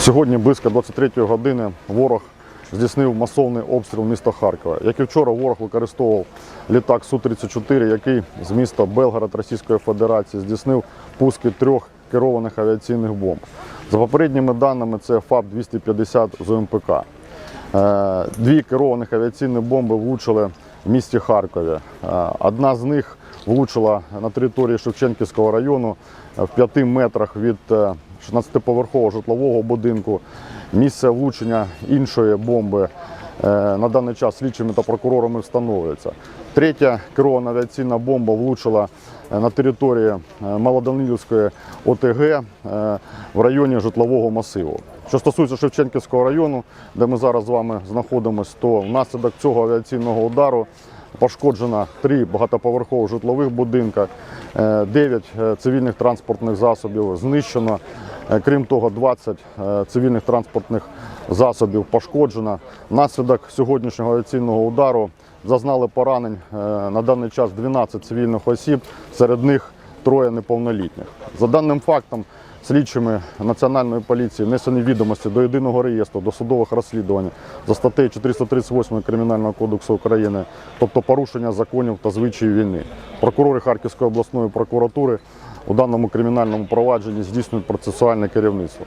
Сьогодні близько 23 години ворог здійснив масовний обстріл міста Харкова. Як і вчора, ворог використовував літак Су-34, який з міста Белгород Російської Федерації здійснив пуски трьох керованих авіаційних бомб. За попередніми даними, це ФАБ-250 з ОМПК. Е, Дві керованих авіаційні бомби влучили в місті Харкові. Е, Одна з них влучила на території Шевченківського району е, в 5 метрах від 16-поверхового житлового будинку. Місце влучення іншої бомби е, на даний час слідчими та прокурорами встановлюється. Третя керована авіаційна бомба влучила е, на території е, Малоданилівської ОТГ в районі житлового масиву. Що стосується Шевченківського району, де ми зараз з вами знаходимося, то внаслідок цього авіаційного удару пошкоджено три багатоповерхових житлових будинка, е, 9 е, цивільних транспортних засобів знищено. Е, Крім того, 20 е, цивільних транспортних засобів пошкоджено. Наслідок сьогоднішнього авіаційного удару зазнали поранень е, на даний час 12 цивільних осіб, серед них троє неповнолітніх. За даним фактом, слідчими Національної поліції внесені відомості до єдиного реєстру досудових розслідувань за статтею 438 Кримінального кодексу України, тобто порушення законів та звичаїв війни. Прокурори Харківської обласної прокуратури у даному кримінальному провадженні здійснюють процесуальне керівництво.